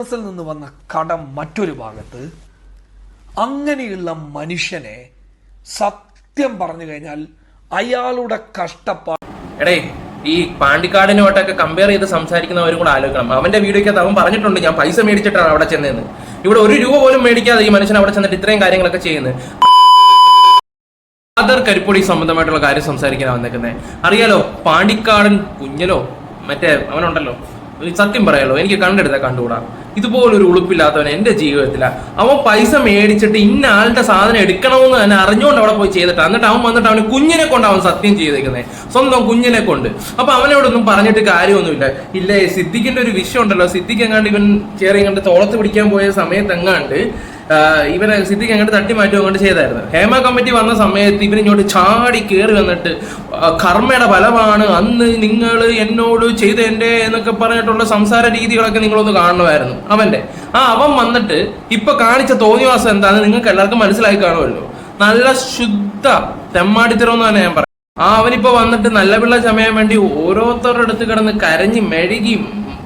ൽ നിന്ന് വന്ന കടം മറ്റൊരു ഭാഗത്ത് അങ്ങനെയുള്ള മനുഷ്യനെ സത്യം പറഞ്ഞു കഴിഞ്ഞാൽ അയാളുടെ കഷ്ടപ്പാട് എടേ ഈ പാണ്ടിക്കാടിനോട്ടൊക്കെ കമ്പയർ ചെയ്ത് സംസാരിക്കുന്നവരും കൂടെ ആലോചിക്കണം. അവന്റെ വീഡിയോക്കകത്ത് അവൻ പറഞ്ഞിട്ടുണ്ട്. ഞാൻ പൈസ മേടിച്ചിട്ടാണ് അവിടെ ചെന്നതെന്ന്. ഇവിടെ ഒരു രൂപ പോലും മേടിക്കാതെ ഈ മനുഷ്യൻ അവിടെ ചെന്നിട്ട് ഇത്രയും കാര്യങ്ങളൊക്കെ ചെയ്യുന്നത്. ആധാർ കരിപ്പൊടി സംബന്ധമായിട്ടുള്ള കാര്യം സംസാരിക്കാൻ വന്നേക്കുന്നത് അറിയാലോ പാണ്ടിക്കാടൻ കുഞ്ഞലോ മറ്റേ അവനുണ്ടല്ലോ. സത്യം പറയാലോ എനിക്ക് കണ്ടെടുത്താ കണ്ടുകൂടാ. ഇതുപോലൊരു ഉളുപ്പില്ലാത്തവൻ എന്റെ ജീവിതത്തില. അവൻ പൈസ മേടിച്ചിട്ട് ഇന്ന ആളുടെ സാധനം എടുക്കണമെന്ന് തന്നെ അറിഞ്ഞുകൊണ്ട് അവിടെ പോയി ചെയ്തിട്ട്. എന്നിട്ട് അവൻ വന്നിട്ട് അവന് കുഞ്ഞിനെ കൊണ്ട് അവൻ സത്യം ചെയ്തേക്കുന്നത് സ്വന്തം കുഞ്ഞിനെ കൊണ്ട്. അപ്പൊ അവനോടൊന്നും പറഞ്ഞിട്ട് കാര്യമൊന്നുമില്ല. ഇല്ലേ സിദ്ദിഖിന്റെ ഒരു വിഷയം ഉണ്ടല്ലോ. സിദ്ദിഖ് എങ്ങാണ്ട് ഇവൻ ചേറി എങ്ങാണ്ട് തോളത്ത് പിടിക്കാൻ പോയ സമയത്ത് എങ്ങാണ്ട് ഇവനെ സിദ്ദിഖ് അങ്ങോട്ട് തട്ടി മാറ്റി അങ്ങോട്ട് ചെയ്തായിരുന്നു. ഹേമ കമ്മിറ്റി വന്ന സമയത്ത് ഇവൻ ഇങ്ങോട്ട് ചാടി കയറി വന്നിട്ട് കർമ്മയുടെ ഫലമാണ് അന്ന് നിങ്ങൾ എന്നോട് ചെയ്തതിന്റെ എന്നൊക്കെ പറഞ്ഞിട്ടുള്ള സംസാര രീതികളൊക്കെ നിങ്ങളൊന്ന് കാണണമായിരുന്നു അവന്റെ. ആ അവൻ വന്നിട്ട് ഇപ്പൊ കാണിച്ച തോന്നിവാസം എന്താണെന്ന് നിങ്ങൾക്ക് എല്ലാവർക്കും മനസ്സിലായി കാണുമല്ലോ. നല്ല ശുദ്ധ തെമ്മാടിത്തരം എന്ന് തന്നെ ഞാൻ പറയാം. ആ അവനിപ്പോ വന്നിട്ട് നല്ല പിള്ള ചമയാൻ വേണ്ടി ഓരോരുത്തരുടെ അടുത്ത് കിടന്ന് കരഞ്ഞ് മെഴുകി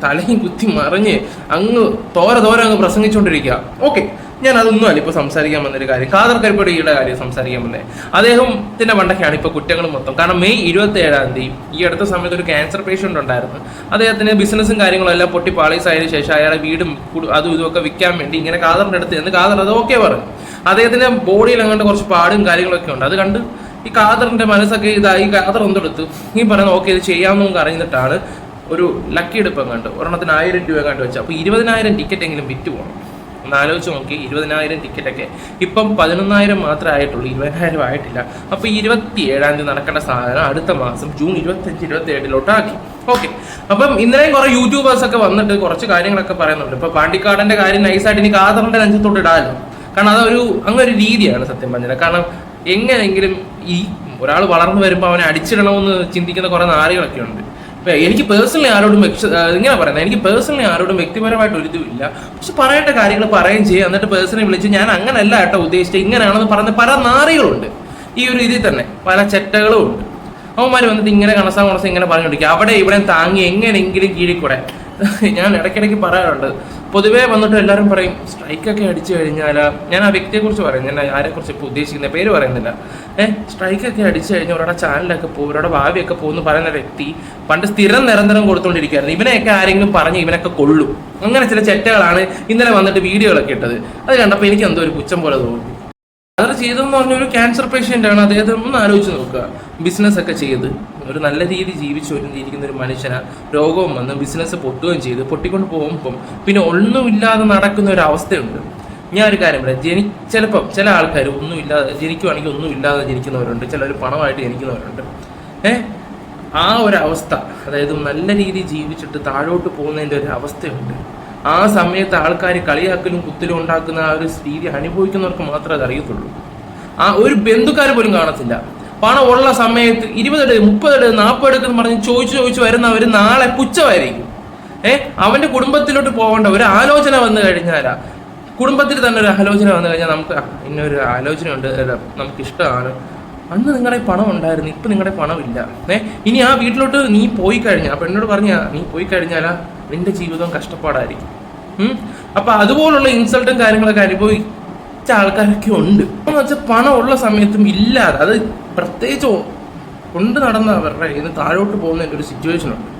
തലയും കുത്തി മറിഞ്ഞ് അങ്ങ് തോര തോര അങ്ങ് പ്രസംഗിച്ചുകൊണ്ടിരിക്കുക ഓക്കെ. ഞാൻ അതൊന്നും അല്ല ഇപ്പൊ സംസാരിക്കാൻ വന്നൊരു കാര്യം. ഖാദർ കരിപ്പടിയുടെ കാര്യം സംസാരിക്കാൻ വന്നേ. അദ്ദേഹത്തിന്റെ പണ്ടൊക്കെയാണ് ഇപ്പൊ കുറ്റങ്ങൾ മൊത്തം. കാരണം മെയ് ഇരുപത്തി ഏഴാം തീയതി ഈ അടുത്ത സമയത്ത് ഒരു ക്യാൻസർ പേഷ്യന്റ് ഉണ്ടായിരുന്നു. അദ്ദേഹത്തിന് ബിസിനസ്സും കാര്യങ്ങളും എല്ലാം പൊട്ടി പാളീസായതിനു ശേഷം അയാളെ വീടും അതും ഇതും ഒക്കെ വിൽക്കാൻ വേണ്ടി ഇങ്ങനെ ഖാദറിന്റെ അടുത്ത് എന്ന് ഖാദർ അത് ഓക്കെ പറഞ്ഞു. അദ്ദേഹത്തിന്റെ ബോഡിയിൽ അങ്ങോട്ട് കുറച്ച് പാടും കാര്യങ്ങളൊക്കെ ഉണ്ട്. അത് കണ്ട് ഈ ഖാദറിന്റെ മനസ്സൊക്കെ ഇതായി ഖാദർ എന്തെടുത്തു. ഈ പറയുന്ന ഓക്കെ ഇത് ചെയ്യാമെന്ന് അറിഞ്ഞിട്ടാണ് ഒരു ലക്കി എടുപ്പം കണ്ടു. ഒരെണ്ണത്തിന് ആയിരം രൂപ കണ്ടു വെച്ചു. അപ്പൊ ഇരുപതിനായിരം ടിക്കറ്റ് എങ്കിലും വിറ്റ് പോകണം ഒന്ന് ആലോചിച്ച് നോക്കി ഇരുപതിനായിരം ടിക്കറ്റൊക്കെ ഇപ്പം പതിനൊന്നായിരം മാത്രമേ ആയിട്ടുള്ളൂ ഇരുപതിനായിരം ആയിട്ടില്ല. അപ്പൊ ഇരുപത്തി ഏഴാം തീയതി നടക്കേണ്ട സാധനം അടുത്ത മാസം ജൂൺ ഇരുപത്തഞ്ച് ഇരുപത്തി ഏഴിലോട്ടാക്കി ഓക്കെ അപ്പം ഇന്നലെയും കുറെ യൂട്യൂബേഴ്സ് ഒക്കെ വന്നിട്ട് കുറച്ച് കാര്യങ്ങളൊക്കെ പറയുന്നുണ്ട്. ഇപ്പൊ പാണ്ടിക്കാടന്റെ കാര്യം നൈസായിട്ട് എനിക്ക് ആദറിന്റെ നെഞ്ചത്തോട്ട് ഇടാമല്ലോ കാരണം അതൊരു അങ്ങനെ ഒരു രീതിയാണ് സത്യം പറഞ്ഞത് കാരണം എങ്ങനെയെങ്കിലും ഈ ഒരാൾ വളർന്നു വരുമ്പോൾ അവനെ അടിച്ചിടണമെന്ന് ചിന്തിക്കുന്ന കുറെ നാളുകളൊക്കെ ഉണ്ട്. എനിക്ക് പേഴ്സണലി ആരോടും ഇങ്ങനെ പറയുന്നത് എനിക്ക് പേഴ്സണലി ആരോടും വ്യക്തിപരമായിട്ട് ഒരു ഇതുമില്ല. പക്ഷെ പറയേണ്ട കാര്യങ്ങൾ പറയുകയും ചെയ്യുക എന്നിട്ട് പേഴ്സണലി വിളിച്ച് ഞാൻ അങ്ങനല്ല കേട്ടോ ഉദ്ദേശിച്ചത്. ഇങ്ങനെയാണെന്ന് പറയുന്ന പല നാറികളുണ്ട്. ഈ ഒരു ഇതിൽ തന്നെ പല ചെറ്റകളും ഉണ്ട്. അവന്മാർ വന്നിട്ട് ഇങ്ങനെ കണസാ കണസാ ഇങ്ങനെ പറഞ്ഞു പറഞ്ഞുകൊണ്ടിരിക്കുക അവിടെ ഇവിടെ താങ്ങി എങ്ങനെയെങ്കിലും കീഴിക്കൂടെ ഞാൻ ഇടയ്ക്കിടയ്ക്ക് പറയാറുണ്ട്. പൊതുവേ വന്നിട്ട് എല്ലാവരും പറയും സ്ട്രൈക്കൊക്കെ അടിച്ചു കഴിഞ്ഞാൽ ഞാൻ ആ വ്യക്തിയെക്കുറിച്ച് പറയും. ഞാൻ ആരെക്കുറിച്ച് ഇപ്പോൾ ഉദ്ദേശിക്കുന്ന പേര് പറയുന്നില്ല. ഏഹ് സ്ട്രൈക്കൊക്കെ അടിച്ചു കഴിഞ്ഞാൽ അവരുടെ ചാനലൊക്കെ പോകും അവരുടെ ഭാവിയൊക്കെ പോകുന്നു പറയുന്ന വ്യക്തി പണ്ട് സ്ഥിരം നിരന്തരം കൊടുത്തുകൊണ്ടിരിക്കുകയായിരുന്നു ഇവനെയൊക്കെ ആരെങ്കിലും പറഞ്ഞ് ഇവനൊക്കെ കൊള്ളും. അങ്ങനെ ചില ചെറ്റകളാണ് ഇന്നലെ വന്നിട്ട് വീഡിയോകളൊക്കെ ഇട്ടത്. അത് കണ്ടപ്പോൾ എനിക്ക് എന്തോ ഒരു പുച്ഛം പോലെ തോന്നി. അത് ചെയ്തെന്ന് പറഞ്ഞ ഒരു ക്യാൻസർ പേഷ്യന്റ് ആണ് അദ്ദേഹത്തെ ഒന്ന് ആലോചിച്ച് നോക്കുക. ബിസിനസ് ഒക്കെ ചെയ്ത് ഒരു നല്ല രീതി ജീവിച്ചു ഒരു മനുഷ്യന. രോഗവും വന്ന് ബിസിനസ് പൊട്ടുകയും ചെയ്ത് പൊട്ടിക്കൊണ്ട് പോകുമ്പം പിന്നെ ഒന്നുമില്ലാതെ നടക്കുന്ന ഒരു അവസ്ഥയുണ്ട്. ഞാൻ ഒരു കാര്യം പറയാം. ജനി ചിലപ്പം ചില ആൾക്കാർ ഒന്നുമില്ലാതെ ജനിക്കുവാണെങ്കിൽ ഒന്നുമില്ലാതെ ജനിക്കുന്നവരുണ്ട്. ചിലർ പണമായിട്ട് ജനിക്കുന്നവരുണ്ട്. ഏഹ് ആ ഒരു അവസ്ഥ അതായത് നല്ല രീതിയിൽ ജീവിച്ചിട്ട് താഴോട്ട് പോകുന്നതിന്റെ ഒരു അവസ്ഥയുണ്ട്. ആ സമയത്ത് ആൾക്കാർ കളിയാക്കലും കുത്തലും ഉണ്ടാക്കുന്ന ആ ഒരു രീതി അനുഭവിക്കുന്നവർക്ക് മാത്രമേ അത് അറിയത്തുള്ളൂ. ആ ഒരു ബന്ധുക്കാർ പോലും കാണത്തില്ല. പണം ഉള്ള സമയത്ത് ഇരുപതെട് മുപ്പതെട് നാൽപ്പതെടുക്ക് എന്ന് പറഞ്ഞ് ചോദിച്ചു ചോദിച്ചു വരുന്ന വരുന്നവർ നാളെ പുച്ഛമായിരിക്കും. ഏഹ് അവന്റെ കുടുംബത്തിലോട്ട് പോകേണ്ട ഒരു ആലോചന വന്നു കഴിഞ്ഞാലാ. കുടുംബത്തിൽ തന്നെ ഒരു ആലോചന വന്നു കഴിഞ്ഞാൽ നമുക്ക് ഇന്നൊരു ആലോചനയുണ്ട് അല്ല, നമുക്ക് ഇഷ്ടമാണ് അന്ന് നിങ്ങളുടെ പണം ഉണ്ടായിരുന്നു ഇപ്പൊ നിങ്ങളുടെ പണമില്ല. ഏ? ഇനി ആ വീട്ടിലോട്ട് നീ പോയി കഴിഞ്ഞാൽ അപ്പൊ എന്നോട് പറഞ്ഞ നീ പോയി കഴിഞ്ഞാലാ നിന്റെ ജീവിതം കഷ്ടപ്പാടായിരിക്കും. അപ്പൊ അതുപോലുള്ള ഇൻസൾട്ടും കാര്യങ്ങളൊക്കെ അനുഭവിച്ച ആൾക്കാരൊക്കെ ഉണ്ട്. എന്ന് വെച്ചാൽ പണം ഉള്ള സമയത്തും ഇല്ലാതെ അത് പ്രത്യേകിച്ച് കൊണ്ട് നടന്ന അവരുടെ ഇത് താഴോട്ട് പോകുന്നതിന്റെ ഒരു സിറ്റുവേഷൻ ഉണ്ട്.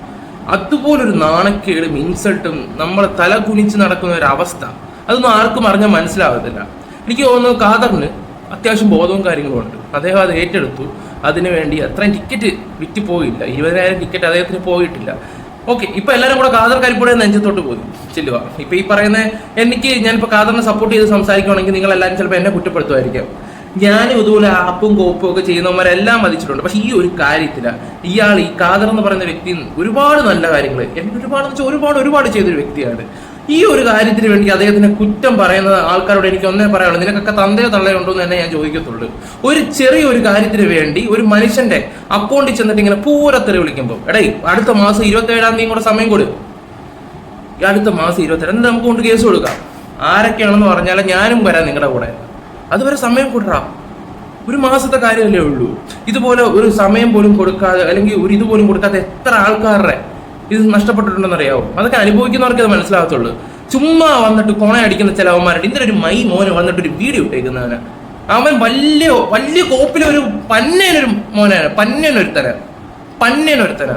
അതുപോലൊരു നാണക്കേടും ഇൻസൾട്ടും നമ്മളെ തല കുനിച്ച് നടക്കുന്ന ഒരു അവസ്ഥ. അതൊന്നും ആർക്കും അറിഞ്ഞാൽ മനസ്സിലാവത്തില്ല. എനിക്ക് തോന്നുന്നു കാദറിന് അത്യാവശ്യം ബോധവും കാര്യങ്ങളും ഉണ്ട്. അദ്ദേഹം അത് ഏറ്റെടുത്തു. അതിനു വേണ്ടി അത്രയും ടിക്കറ്റ് വിറ്റ് പോയില്ല. ഇരുപതിനായിരം ടിക്കറ്റ് അദ്ദേഹത്തിന് പോയിട്ടില്ല. ഓക്കെ ഇപ്പൊ എല്ലാരും കൂടെ കാദർ കരിപ്പൂടെ നെഞ്ചത്തോട്ട് പോയി. ചെല്ലുക ഇപ്പൊ ഈ പറയുന്ന എനിക്ക് ഞാനിപ്പോ കാദറിനെ സപ്പോർട്ട് ചെയ്ത് സംസാരിക്കുവാണെങ്കിൽ നിങ്ങൾ എല്ലാവരും ചിലപ്പോൾ എന്നെ കുറ്റപ്പെടുത്തുമായിരിക്കാം. ഞാനും ഇതുപോലെ ആപ്പും കോപ്പും ഒക്കെ ചെയ്യുന്നവരെല്ലാം മതിച്ചിട്ടുണ്ട് പക്ഷെ ഈ ഒരു കാര്യത്തില ഇയാൾ ഈ കാദർ എന്ന് പറയുന്ന വ്യക്തി ഒരുപാട് നല്ല കാര്യങ്ങൾ എനിക്ക് ഒരുപാട് വെച്ചാൽ ഒരുപാട് ഒരുപാട് ചെയ്തൊരു വ്യക്തിയാണ്. ഈ ഒരു കാര്യത്തിന് വേണ്ടി അദ്ദേഹത്തിന്റെ കുറ്റം പറയുന്ന ആൾക്കാരോട് എനിക്ക് ഒന്നേ പറയാനുള്ളൂ. നിനക്കൊക്കെ തന്തയോ തള്ളയോ ഉണ്ടോ എന്ന് തന്നെ ഞാൻ ചോദിക്കത്തുള്ളൂ. ഒരു ചെറിയ ഒരു കാര്യത്തിന് വേണ്ടി ഒരു മനുഷ്യന്റെ അക്കൗണ്ടിൽ ചെന്നിട്ട് ഇങ്ങനെ പൂരത്തെറി വിളിക്കുമ്പോൾ എടേ അടുത്ത മാസം ഇരുപത്തി ഏഴാം തീയതി കൂടെ സമയം കൊടു. അടുത്ത മാസം ഇരുപത്തി എന്നിട്ട് നമുക്ക് കൊണ്ട് കേസ് കൊടുക്കാം. ആരൊക്കെയാണെന്ന് പറഞ്ഞാൽ ഞാനും വരാം നിങ്ങളുടെ കൂടെ. അതുവരെ സമയം കൊടുറാ ഒരു മാസത്തെ കാര്യമല്ലേ ഉള്ളൂ. ഇതുപോലെ ഒരു സമയം പോലും കൊടുക്കാതെ അല്ലെങ്കിൽ ഒരു ഇതുപോലും കൊടുക്കാതെ എത്ര ആൾക്കാരുടെ ഇത് നഷ്ടപ്പെട്ടിട്ടുണ്ടെന്ന് അറിയാവോ അതൊക്കെ അനുഭവിക്കുന്നവർക്ക് അത് മനസ്സിലാകത്തുള്ളൂ. ചുമ്മാ വന്നിട്ട് കോണയടിക്കുന്ന ചില അവന്മാരുണ്ട്. ഇന്നലെ ഒരു മൈ മോനെ വന്നിട്ട് ഒരു വീഡിയോ ഇട്ടേക്കുന്നവന്. അവൻ വലിയ വലിയ കോപ്പിലെ ഒരു പന്നേനൊരു മോനാണ് പന്നേനൊരുത്തന. പന്നേനൊരുത്തന.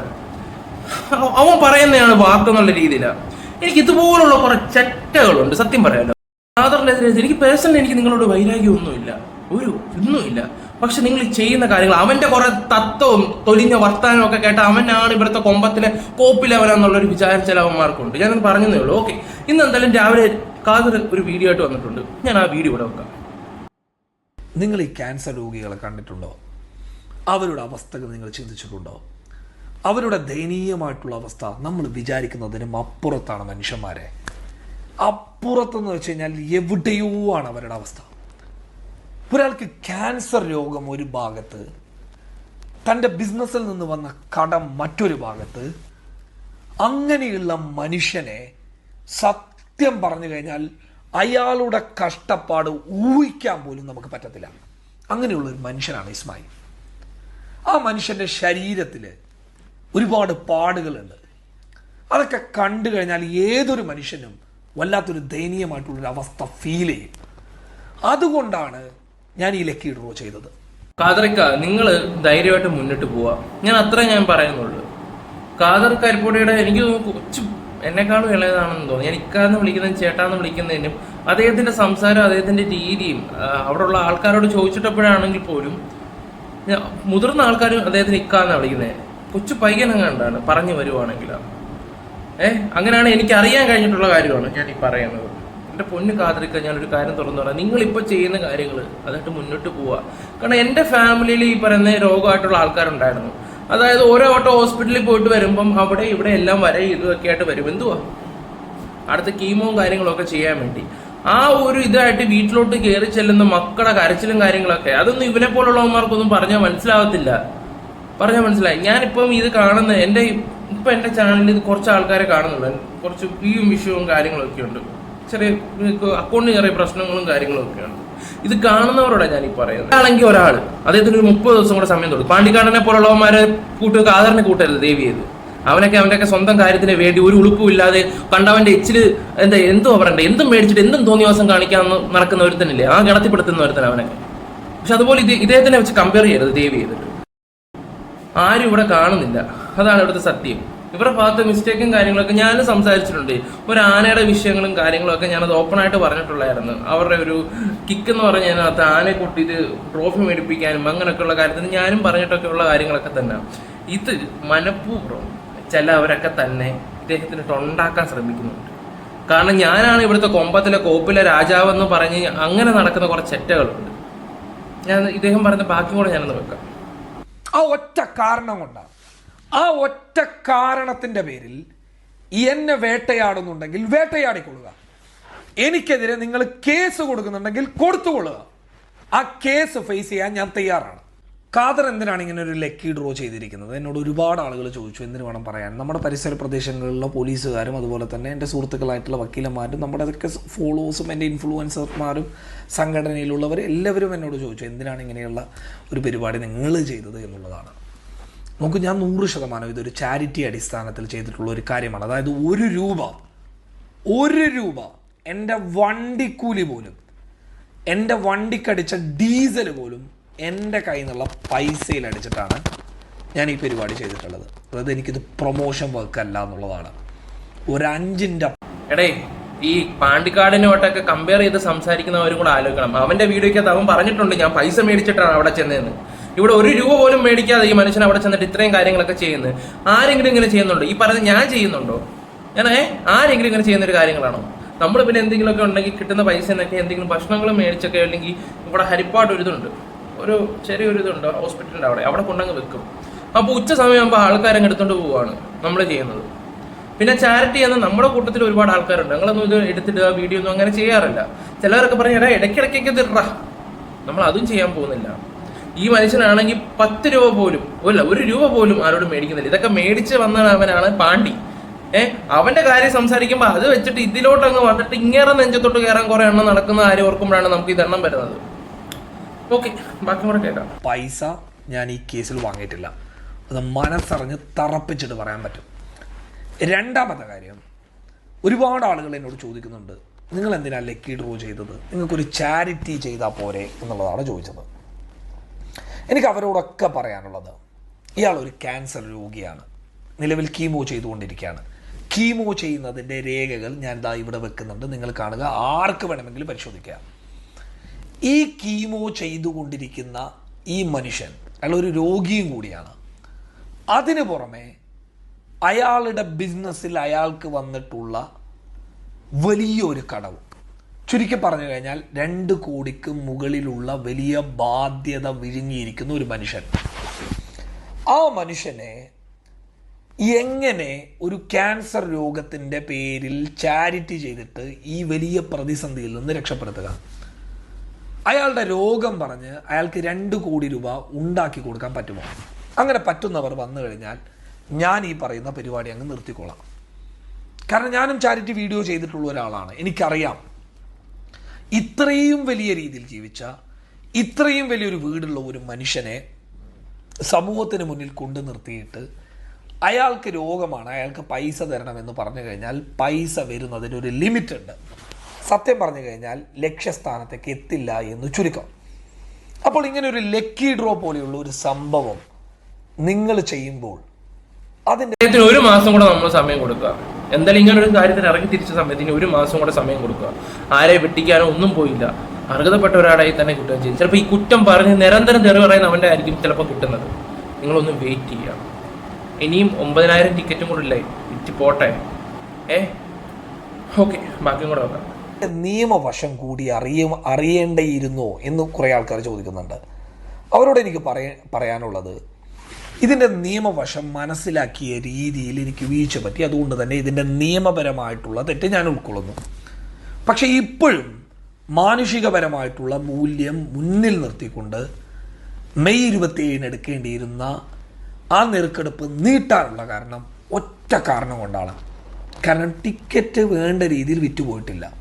അവ- അവൻ പറയുന്നതാണ് വാക്കെന്നുള്ള രീതിയിലാണ് എനിക്ക് ഇതുപോലുള്ള കുറെ ചെറ്റകളുണ്ട്. സത്യം പറയാലോ. ഫാദറിനെതിരെ എനിക്ക് പേഴ്സണലി എനിക്ക് നിങ്ങളോട് വൈരാഗ്യം ഒന്നുമില്ല ഒരു ഒന്നുമില്ല. പക്ഷെ നിങ്ങൾ ചെയ്യുന്ന കാര്യങ്ങൾ അവന്റെ കുറെ തത്വവും തൊലിഞ്ഞ വർത്താനവും ഒക്കെ കേട്ട അവനാണ് ഇവിടുത്തെ കൊമ്പത്തിലെ കോപ്പി ലെവലെന്നുള്ളൊരു വിചാരം ചില അവന്മാർക്കുണ്ട്. ഞാനത് പറഞ്ഞതേ ഉള്ളൂ. ഓക്കെ. ഇന്ന് എന്തായാലും രാവിലെ കാതർ ഒരു വീഡിയോ ആയിട്ട് വന്നിട്ടുണ്ട്. ഞാൻ ആ വീഡിയോ ഇവിടെ വെക്കാം. നിങ്ങൾ ഈ ക്യാൻസർ രോഗികളെ കണ്ടിട്ടുണ്ടോ? അവരുടെ അവസ്ഥകൾ നിങ്ങൾ ചിന്തിച്ചിട്ടുണ്ടോ? അവരുടെ ദയനീയമായിട്ടുള്ള അവസ്ഥ നമ്മൾ വിചാരിക്കുന്നതിനും അപ്പുറത്താണ് മനുഷ്യന്മാരെ. അപ്പുറത്തെന്ന് വെച്ച് കഴിഞ്ഞാൽ എവിടെയോ ആണ് അവരുടെ അവസ്ഥ. ഒരാൾക്ക് ക്യാൻസർ രോഗം ഒരു ഭാഗത്ത് തന്റെ ബിസിനസ്സിൽ നിന്ന് വന്ന കടം മറ്റൊരു ഭാഗത്ത് അങ്ങനെയുള്ള മനുഷ്യനെ സത്യം പറഞ്ഞു കഴിഞ്ഞാൽ അയാളുടെ കഷ്ടപ്പാട് ഊഹിക്കാൻ പോലും നമുക്ക് പറ്റത്തില്ല. അങ്ങനെയുള്ള ഒരു മനുഷ്യനാണ് ഇസ്മായിൽ. ആ മനുഷ്യന്റെ ശരീരത്തിൽ ഒരുപാട് പാടുകളുണ്ട്. അതൊക്കെ കണ്ടു കഴിഞ്ഞാൽ ഏതൊരു മനുഷ്യനും വല്ലാത്തൊരു ദയനീയമായിട്ടുള്ളൊരു അവസ്ഥ ഫീൽ ചെയ്യും. അതുകൊണ്ടാണ് ഞാൻ ഈ ലക്കി ഡ്രോ ചെയ്തത്. കാതറിക്ക നിങ്ങൾ ധൈര്യമായിട്ട് മുന്നിട്ട് പോവാ. ഞാൻ അത്ര ഞാൻ പറയുന്നുള്ളൂ. കാതർ കരിപ്പൊടിയുടെ എനിക്ക് കുറച്ച് എന്നെക്കാളും ഇളയതാണെന്ന് തോന്നുന്നു. ഞാൻ ഇക്കാന്ന് വിളിക്കുന്നതും ചേട്ടാന്ന് വിളിക്കുന്നതിനും അദ്ദേഹത്തിന്റെ സംസാരം അദ്ദേഹത്തിന്റെ രീതിയും അവിടെ ഉള്ള ആൾക്കാരോട് ചോദിച്ചിട്ടപ്പോഴാണെങ്കിൽ പോലും മുതിർന്ന ആൾക്കാരും അദ്ദേഹത്തിന് ഇക്കാന്ന് വിളിക്കുന്നത് കൊച്ചു കണ്ടാണ് പറഞ്ഞു വരുവാണെങ്കിലാണ് ഏഹ് അങ്ങനെയാണ് എനിക്ക് അറിയാൻ കഴിഞ്ഞിട്ടുള്ള കാര്യമാണ് ഞാൻ ഈ പറയുന്നത്. എന്റെ പൊന്ന് കാതിരിക്കാൻ ഞാനൊരു കാര്യം തുറന്നു പറയാം. നിങ്ങൾ ഇപ്പോൾ ചെയ്യുന്ന കാര്യങ്ങൾ അതായിട്ട് മുന്നോട്ട് പോവുക കാരണം എന്റെ ഫാമിലിയിൽ ഈ പറയുന്ന രോഗമായിട്ടുള്ള ആൾക്കാരുണ്ടായിരുന്നു. അതായത് ഓരോ വട്ടം ഹോസ്പിറ്റലിൽ പോയിട്ട് വരുമ്പം അവിടെ ഇവിടെ എല്ലാം വരെ ഇതൊക്കെ ആയിട്ട് വരും. എന്തുവാ? അടുത്ത കീമോവും കാര്യങ്ങളൊക്കെ ചെയ്യാൻ വേണ്ടി. ആ ഒരു ഇതായിട്ട് വീട്ടിലോട്ട് കയറി ചെല്ലുന്ന മക്കളുടെ കരച്ചിലും കാര്യങ്ങളൊക്കെ. അതൊന്നും ഇവനെ പോലുള്ളവന്മാർക്കൊന്നും പറഞ്ഞാൽ മനസ്സിലാവത്തില്ല. പറഞ്ഞാൽ മനസ്സിലായി. ഞാനിപ്പം ഇത് കാണുന്ന എന്റെ ഇപ്പം എന്റെ ചാനലിൽ ഇത് കുറച്ച് ആൾക്കാരെ കാണുന്നുള്ളൂ. കുറച്ച് വ്യൂവും വിഷയവും കാര്യങ്ങളൊക്കെ ഉണ്ട്. ചെറിയ അക്കൗണ്ടിന് ചെറിയ പ്രശ്നങ്ങളും കാര്യങ്ങളും ഒക്കെയാണ് ഇത് കാണുന്നവരോടാണ് ഞാൻ ഈ പറയുന്നത്. ആണെങ്കിൽ ഒരാൾ. അദ്ദേഹത്തിന് ഒരു മുപ്പത് ദിവസം കൂടെ സമയം കൊടുക്കും പാണ്ടിക്കാടനെ പോലുള്ളവന്മാരെ കൂട്ട് കാതറിനെ കൂട്ടരുത് ദേവി ചെയ്ത്. അവനൊക്കെ അവന്റെയൊക്കെ സ്വന്തം കാര്യത്തിന് വേണ്ടി ഒരു ഉളുപ്പും ഇല്ലാതെ കണ്ടവന്റെ എച്ചിൽ എന്താ എന്തോ പറയണ്ടേ? എന്തും മേടിച്ചിട്ട് എന്തും തോന്നിയ ദിവസം കാണിക്കാൻ നടക്കുന്ന ഒരുത്തനില്ലേ? ആ ഗണത്തിൽപ്പെടുത്തുന്ന ഒരുത്തൻ അവനൊക്കെ. പക്ഷെ അതുപോലെ ഇത് ഇദ്ദേഹത്തിനെ വെച്ച് കമ്പയർ ചെയ്യരുത് ദേവി ചെയ്തിട്ട്. ആരും ഇവിടെ കാണുന്നില്ല. അതാണ് ഇവിടുത്തെ സത്യം. ഇവരുടെ ഭാഗത്ത് മിസ്റ്റേക്കും കാര്യങ്ങളൊക്കെ ഞാൻ സംസാരിച്ചിട്ടുണ്ട്. ഒരു ആനയുടെ വിഷയങ്ങളും കാര്യങ്ങളൊക്കെ ഞാനത് ഓപ്പൺ ആയിട്ട് പറഞ്ഞിട്ടുള്ളായിരുന്നു. അവരുടെ ഒരു കിക്ക് എന്ന് പറഞ്ഞ അതിനകത്ത് ആനയെ കൂട്ടിയിട്ട് ട്രോഫി മേടിപ്പിക്കാനും അങ്ങനെയൊക്കെയുള്ള കാര്യത്തിന് ഞാനും പറഞ്ഞിട്ടൊക്കെ ഉള്ള കാര്യങ്ങളൊക്കെ തന്നെ. ഇത് മനഃപൂർവം ചിലവരൊക്കെ തന്നെ ഇദ്ദേഹത്തിന് ഉണ്ടാക്കാൻ ശ്രമിക്കുന്നുണ്ട്. കാരണം ഞാനാണ് ഇവിടുത്തെ കൊമ്പത്തിലെ കോപ്പിലെ രാജാവെന്ന് പറഞ്ഞ് അങ്ങനെ നടക്കുന്ന കുറച്ച് ചെറ്റകളുണ്ട്. ഞാൻ ഇദ്ദേഹം പറഞ്ഞ ബാക്കി കൂടെ ഞാനൊന്ന് വെക്കാം. ഒറ്റ കാരണം കൊണ്ടാണ്. ആ ഒറ്റ കാരണത്തിന്റെ പേരിൽ എന്നെ വേട്ടയാടുന്നുണ്ടെങ്കിൽ വേട്ടയാടിക്കൊള്ളുക. എനിക്കെതിരെ നിങ്ങൾ കേസ് കൊടുക്കുന്നുണ്ടെങ്കിൽ കൊടുത്തുകൊള്ളുക. ആ കേസ് ഫേസ് ചെയ്യാൻ ഞാൻ തയ്യാറാണ്. ഖാദർ എന്തിനാണ് ഇങ്ങനെ ഒരു ലക്കി ഡ്രോ ചെയ്തിരിക്കുന്നത്? എന്നോട് ഒരുപാട് ആളുകൾ ചോദിച്ചു എന്തിനു വേണം പറയാൻ? നമ്മുടെ പരിസര പ്രദേശങ്ങളിലുള്ള പോലീസുകാരും അതുപോലെ തന്നെ എന്റെ സുഹൃത്തുക്കളായിട്ടുള്ള വക്കീലന്മാരും നമ്മുടെ അതൊക്കെ ഫോളോവേഴ്സും എന്റെ ഇൻഫ്ലുവൻസർമാരും സംഘടനയിലുള്ളവർ എല്ലാവരും എന്നോട് ചോദിച്ചു എന്തിനാണ് ഇങ്ങനെയുള്ള ഒരു പരിപാടി നിങ്ങൾ ചെയ്തത് എന്നുള്ളതാണ്. നോക്കൂ ഞാൻ നൂറ് ശതമാനം ഇതൊരു ചാരിറ്റി അടിസ്ഥാനത്തിൽ ചെയ്തിട്ടുള്ള ഒരു കാര്യമാണ്. അതായത് ഒരു രൂപ ഒരു രൂപ എന്റെ വണ്ടിക്കൂലി പോലും എന്റെ വണ്ടിക്കടിച്ച ഡീസൽ പോലും എന്റെ കയ്യിൽ നിന്നുള്ള പൈസയിൽ അടിച്ചിട്ടാണ് ഞാൻ ഈ പരിപാടി ചെയ്തിട്ടുള്ളത്. അതായത് എനിക്കിത് പ്രൊമോഷൻ വർക്ക് അല്ല എന്നുള്ളതാണ്. ഒരു അഞ്ചിന്റെ എടേ ഈ പാണ്ടിക്കാടിനോട്ടൊക്കെ കമ്പയർ ചെയ്ത് സംസാരിക്കുന്നവരും കൂടെ ആലോചിക്കണം. അവന്റെ വീഡിയോക്കകത്ത് അവൻ പറഞ്ഞിട്ടുണ്ട് ഞാൻ പൈസ മേടിച്ചിട്ടാണ് അവിടെ ചെന്നതെന്ന്. ഇവിടെ ഒരു രൂപ പോലും മേടിക്കാതെ ഈ മനുഷ്യൻ അവിടെ ചെന്നിട്ട് ഇത്രയും കാര്യങ്ങളൊക്കെ ചെയ്യുന്നത്. ആരെങ്കിലും ഇങ്ങനെ ചെയ്യുന്നുണ്ടോ? ഈ പറഞ്ഞ ഞാൻ ചെയ്യുന്നുണ്ടോ? ഞാൻ ആരെങ്കിലും ഇങ്ങനെ ചെയ്യുന്ന ഒരു കാര്യങ്ങളാണോ? നമ്മൾ പിന്നെ എന്തെങ്കിലുമൊക്കെ ഉണ്ടെങ്കിൽ കിട്ടുന്ന പൈസ എന്നൊക്കെ എന്തെങ്കിലും ഭക്ഷണങ്ങൾ മേടിച്ചൊക്കെ അല്ലെങ്കിൽ ഇവിടെ ഹരിപ്പാട് ഒരു ഇതുണ്ട്. ഒരു ചെറിയൊരു ഇതുണ്ട് ഹോസ്പിറ്റലിന്റെ അവിടെ. അവിടെ കൊണ്ടങ്ങ് വെക്കും. അപ്പോൾ ഉച്ച സമയമാകുമ്പോൾ ആൾക്കാരങ്ങ് എടുത്തുകൊണ്ട് പോവുകയാണ് നമ്മൾ ചെയ്യുന്നത്. പിന്നെ ചാരിറ്റി എന്ന് നമ്മുടെ കൂട്ടത്തിൽ ഒരുപാട് ആൾക്കാരുണ്ട്. ഞങ്ങളൊന്നും ഇത് എടുത്തിടുക വീഡിയോ ഒന്നും അങ്ങനെ ചെയ്യാറില്ല. ചിലവരൊക്കെ പറഞ്ഞു എടാ ഇടയ്ക്കിടയ്ക്കൊക്കെ തിട്ര നമ്മൾ അതും ചെയ്യാൻ പോകുന്നില്ല. ഈ മനുഷ്യനാണെങ്കിൽ പത്ത് രൂപ പോലും അല്ല ഒരു രൂപ പോലും ആരോടും മേടിക്കുന്നില്ല. ഇതൊക്കെ മേടിച്ച് വന്ന അവനാണ് പാണ്ടി ഏ അവന്റെ കാര്യം സംസാരിക്കുമ്പോൾ അത് വെച്ചിട്ട് ഇതിലോട്ട് അങ്ങ് വന്നിട്ട് ഇങ്ങേറെ നെഞ്ചത്തോട്ട് കയറാൻ കുറെ എണ്ണം നടക്കുന്ന കാര്യം ഓർക്കുമ്പോഴാണ് നമുക്ക് ഇത് എണ്ണം വരുന്നത്. ഓക്കെ ബാക്കി കൂടെ കേൾക്കാം. പൈസ ഞാൻ ഈ കേസിൽ വാങ്ങിയിട്ടില്ല. അത് മനസ്സറിഞ്ഞ് തറപ്പിച്ചിട്ട് പറയാൻ പറ്റും. രണ്ടാമത്തെ കാര്യം ഒരുപാട് ആളുകൾ എന്നോട് ചോദിക്കുന്നുണ്ട് നിങ്ങൾ എന്തിനാ ലക്കി ഡ്രോ ചെയ്തത്? നിങ്ങൾക്കൊരു ചാരിറ്റി ചെയ്താൽ പോരെ? എന്നുള്ളതാണ് ചോദിച്ചത്. എനിക്ക് അവരോടൊക്കെ പറയാനുള്ളത് ഇയാൾ ഒരു ക്യാൻസർ രോഗിയാണ്. നിലവിൽ കീമോ ചെയ്തുകൊണ്ടിരിക്കുകയാണ്. കീമോ ചെയ്യുന്നതിന്റെ രേഖകൾ ഞാൻ ദാ ഇവിടെ വെക്കുന്നുണ്ട്. നിങ്ങൾ കാണുക ആർക്ക് വേണമെങ്കിലും പരിശോധിക്കാം. ഈ കീമോ ചെയ്തുകൊണ്ടിരിക്കുന്ന ഈ മനുഷ്യൻ അയാൾ ഒരു രോഗിയും കൂടിയാണ്. അതിനു പുറമെ അയാളുടെ ബിസിനസ്സിൽ അയാൾക്ക് വന്നിട്ടുള്ള വലിയൊരു കടവ്. ചുരുക്കി പറഞ്ഞു കഴിഞ്ഞാൽ രണ്ട് കോടിക്ക് മുകളിലുള്ള വലിയ ബാധ്യത വിഴുങ്ങിയിരിക്കുന്ന ഒരു മനുഷ്യൻ. ആ മനുഷ്യനെ എങ്ങനെ ഒരു ക്യാൻസർ രോഗത്തിന്റെ പേരിൽ ചാരിറ്റി ചെയ്തിട്ട് ഈ വലിയ പ്രതിസന്ധിയിൽ നിന്ന് രക്ഷപ്പെടുത്തുക? അയാളുടെ രോഗം പറഞ്ഞ് അയാൾക്ക് രണ്ട് കോടി രൂപ ഉണ്ടാക്കി കൊടുക്കാൻ പറ്റുമോ? അങ്ങനെ പറ്റുന്നവർ വന്നു കഴിഞ്ഞാൽ ഞാൻ ഈ പറയുന്ന പരിപാടി അങ്ങ് നിർത്തിക്കൊള്ളാം കാരണം ഞാനും ചാരിറ്റി വീഡിയോ ചെയ്തിട്ടുള്ള ഒരാളാണ്. എനിക്കറിയാം. ഇത്രയും വലിയ രീതിയിൽ ജീവിച്ച ഇത്രയും വലിയൊരു വീടുള്ള ഒരു മനുഷ്യനെ സമൂഹത്തിന് മുന്നിൽ കൊണ്ടു നിർത്തിയിട്ട് അയാൾക്ക് രോഗമാണ് അയാൾക്ക് പൈസ തരണമെന്ന് പറഞ്ഞു കഴിഞ്ഞാൽ പൈസ വരുന്നതിനൊരു ലിമിറ്റ് ഉണ്ട് സത്യം പറഞ്ഞു കഴിഞ്ഞാൽ ലക്ഷ്യസ്ഥാനത്തേക്ക് എത്തില്ല എന്ന് ചുരുക്കം. അപ്പോൾ ഇങ്ങനെ ഒരു ലക്കി ഡ്രോ പോലെയുള്ള ഒരു സംഭവം നിങ്ങൾ ചെയ്യുമ്പോൾ അദ്ദേഹത്തിന് ഒരു മാസം കൂടെ നമ്മൾ സമയം കൊടുക്കുക. എന്തായാലും ഇങ്ങനെ ഒരു കാര്യത്തിന് ഇറങ്ങി തിരിച്ച സമയത്തിന് ഒരു മാസം കൂടെ സമയം കൊടുക്കുക. ആരെ വെട്ടിക്കാനോ ഒന്നും പോയില്ല. അർഹതപ്പെട്ട ഒരാളായി തന്നെ കുറ്റം ചെയ്യും. ചിലപ്പോൾ ഈ കുറ്റം പറഞ്ഞ് നിരന്തരം തെറി പറയുന്ന അവന്റെ ആയിരിക്കും ചിലപ്പോൾ കിട്ടുന്നത്. നിങ്ങളൊന്ന് വെയിറ്റ് ചെയ്യുക. ഇനിയും ഒമ്പതിനായിരം ടിക്കറ്റും കൂടെ ഇല്ലേ? വിറ്റ് പോട്ടെ. ഏ? ഓക്കെ ബാക്കിയും കൂടെ നോക്കാം. നിയമവശം കൂടി അറിയ അറിയേണ്ടിയിരുന്നോ എന്ന് കുറേ ആൾക്കാർ ചോദിക്കുന്നുണ്ട്. അവരോട് എനിക്ക് പറയ പറയാനുള്ളത് ഇതിന്റെ നിയമവശം മനസ്സിലാക്കിയ രീതിയിൽ എനിക്ക് വീഴ്ച പറ്റി. അതുകൊണ്ട് തന്നെ ഇതിന്റെ നിയമപരമായിട്ടുള്ള തെറ്റ് ഞാൻ ഉൾക്കൊള്ളുന്നു. പക്ഷേ ഇപ്പോഴും മാനുഷികപരമായിട്ടുള്ള മൂല്യം മുന്നിൽ നിർത്തിക്കൊണ്ട് മെയ് ഇരുപത്തിയേഴിന് എടുക്കേണ്ടിയിരുന്ന ആ നെറുക്കെടുപ്പ് നീട്ടാനുള്ള കാരണം ഒറ്റ കാരണം കൊണ്ടാണ്. കാരണം ടിക്കറ്റ് വേണ്ട രീതിയിൽ വിറ്റുപോയിട്ടില്ല.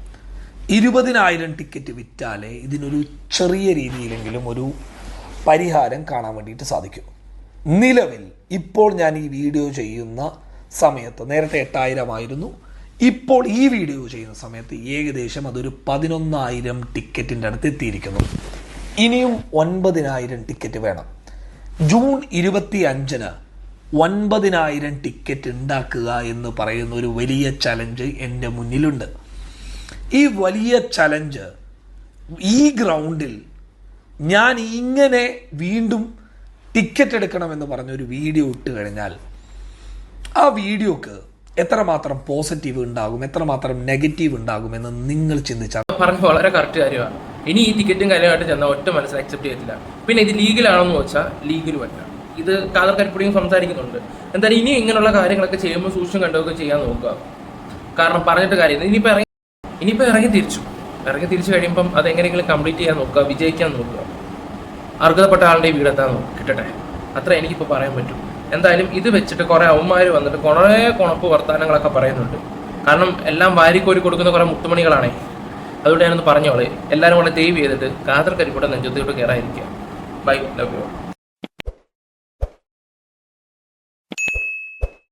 ഇരുപതിനായിരം ടിക്കറ്റ് വിറ്റാലേ ഇതിനൊരു ചെറിയ രീതിയിലെങ്കിലും ഒരു പരിഹാരം കാണാൻ വേണ്ടിയിട്ട് സാധിക്കും. നിലവിൽ ഇപ്പോൾ ഞാൻ ഈ വീഡിയോ ചെയ്യുന്ന സമയത്ത് നേരത്തെ എട്ടായിരം ആയിരുന്നു ഇപ്പോൾ ഈ വീഡിയോ ചെയ്യുന്ന സമയത്ത് ഏകദേശം അതൊരു പതിനൊന്നായിരം ടിക്കറ്റിന്റെ അടുത്ത് എത്തിയിരിക്കുന്നു. ഇനിയും ഒൻപതിനായിരം ടിക്കറ്റ് വേണം. ജൂൺ ഇരുപത്തി അഞ്ചിന് ഒൻപതിനായിരം ടിക്കറ്റ് ഉണ്ടാക്കുക എന്ന് പറയുന്ന ഒരു വലിയ ചലഞ്ച് എന്റെ മുന്നിലുണ്ട്. ഈ വലിയ ചലഞ്ച് ഈ ഗ്രൗണ്ടിൽ ഞാൻ ഇങ്ങനെ വീണ്ടും ടിക്കറ്റ് എടുക്കണമെന്ന് പറഞ്ഞൊരു വീഡിയോ ഇട്ട് കഴിഞ്ഞാൽ ആ വീഡിയോക്ക് എത്രമാത്രം പോസിറ്റീവ് ഉണ്ടാകും എത്രമാത്രം നെഗറ്റീവ് ഉണ്ടാകുമെന്ന് നിങ്ങൾ ചിന്തിച്ചാൽ പറഞ്ഞ വളരെ കറക്റ്റ് കാര്യമാണ്. ഇനി ഈ ടിക്കറ്റും കാര്യമായിട്ട് ചെന്നാൽ ഒറ്റ മനസ്സിൽ അക്സെപ്റ്റ് ചെയ്യത്തില്ല. പിന്നെ ഇത് ലീഗലാണെന്ന് വെച്ചാൽ ലീഗൽ അല്ല. ഇത് കാതർ കരിപ്പുടിയും സംസാരിക്കുന്നുണ്ട്. എന്തായാലും ഇനി ഇങ്ങനെയുള്ള കാര്യങ്ങളൊക്കെ ചെയ്യുമ്പോൾ സൂക്ഷിച്ചും കണ്ടൊക്കെ ചെയ്യാൻ നോക്കുക. കാരണം പറഞ്ഞിട്ട് കാര്യം ഇനിയിപ്പോൾ ഇറങ്ങി ഇനിയിപ്പോൾ ഇറങ്ങി തിരിച്ചു. ഇറങ്ങി തിരിച്ചു കഴിയുമ്പം അത് എങ്ങനെയെങ്കിലും കംപ്ലീറ്റ് ചെയ്യാൻ നോക്കുക വിജയിക്കാൻ നോക്കുക. അർഹതപ്പെട്ട ആളുടെ വീടെത്താൻ കിട്ടട്ടെ. അത്ര എനിക്കിപ്പോൾ പറയാൻ പറ്റും. എന്തായാലും ഇത് വെച്ചിട്ട് കുറേ അവന്മാർ വന്നിട്ട് കുറേ കുണപ്പ് വർത്തമാനങ്ങളൊക്കെ പറയുന്നുണ്ട്. കാരണം എല്ലാം വാരിക്കോരി കൊടുക്കുന്ന കുറേ മുത്തുമണികളാണേ. അതുകൊണ്ട് ഞാനൊന്ന് പറഞ്ഞോളെ. എല്ലാവരും കൂടെ ദയവ് ചെയ്തിട്ട് കാതർ കരിക്കൂടെ നെഞ്ചത്തോട്ട് കയറാതിരിക്കുക ബൈ ലവ് യു